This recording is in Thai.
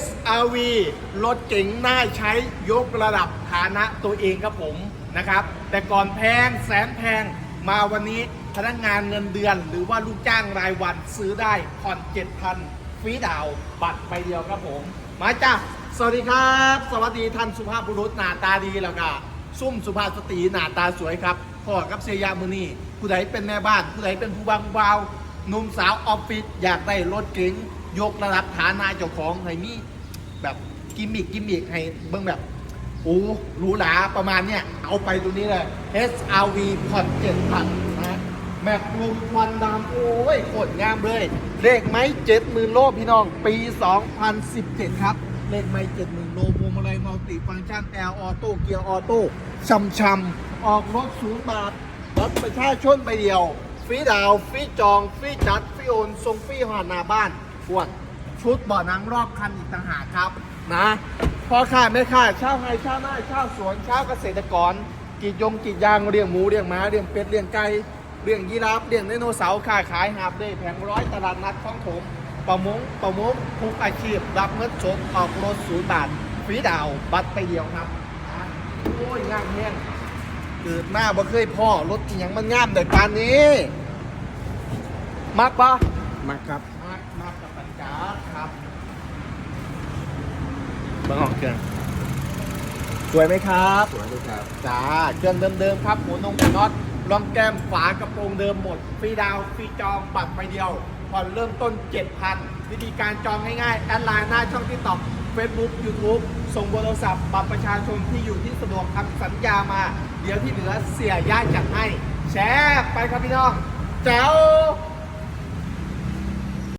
HRV รถเก๋งน่าใช้ยกระดับฐานะตัวเองครับผมนะครับ แต่ก่อนแพงแสนแพงมาวันนี้พนักงานเงินเดือน หรือว่าลูกจ้างรายวันซื้อได้ผ่อน7,000ฟรีดาวน์บัตรใบเดียวครับผมมาจ้าสวัสดีครับ สวัสดีท่านสุภาพบุรุษหน้าตาดีแล้วก็ซุ่มสุภาพสตรีหน้าตาสวยครับพ่อกับเสียยามือนี่ผู้ใดเป็นแม่บ้าน ผู้ใดเป็นผู้บางเบาวหนุ่มสาวออฟฟิศอยากได้รถเก๋ง ยกระดับฐานะเจ้าของให้มีแบบกิมมิกกิมมิกให้เบิ่งแบบโอ้หรูหราประมาณเนี้ยเอาไปตัวนี้เลย SRV ผ่อนเจ็ดพันนะแม็กลมควันดำโอ้ยโคตรงามเลย เลขไม้เจ็ดหมื่นโลพี่น้อง ปี 2017 ครับ เลขไม้เจ็ดหมื่นโลพวงมาลัยมัลติฟังก์ชันแอร์ออโต้เกียร์ออโต้ช่ำชำๆออกรถศูนย์บาทรถประชาชนไปเดียว ฟรีดาวฟรีจอง ฟรีจัด ฟรีโอนส่งฟรีหอหน้าบ้าน พวดชุดบ่อนังรอบคันอีกต่างหากครับนะพอค่าไม่ค่าเช่าไฮเช่าหน้าเช่าสวนเช่าเกษตรกรกรีดยงกรีดยางเลี้ยงหมูเลี้ยงหม้าเลี้ยงเป็ดเลี้ยงไก่เลี้ยงยีราฟเลี้ยงไดโนเสาร์ค้าขายหาบเล่แผงร้อยตลาดนัดของผมประมงประมงทุกอาชีพ รับเงินสดออกรถศูนย์บาทฟรีดาวน์บัตรไปเดียวครับอะโอ้ยงามแห้งเกิดหน้าบ่เคยพ่อรถอีหยังมันงามแต่ปานนี้ มักปะมาครับมากมากกับปัญจาครับ เบิ้งออกเครื่อง สวยไหมครับ สวยเลยครับจ้าเครื่องเดิมๆครับหมุนนงกับน็อตรองแก้มฝากระโปรงเดิมหมดฟรีดาวน์ฟรีจองบัตรไปเดียวผ่อนเริ่มต้น 7,000 วิธีการจองง่ายๆ แอดไลน์หน้าช่องที่ตอกเฟซบุ๊กยูทูบส่งเบอร์โทรศัพท์บัตรประชาชนที่อยู่ที่สะดวกทำสัญญามา เดี๋ยวที่เหลือเสียย่าจัดให้ แชร์ไปครับพี่น้องแจ๋ว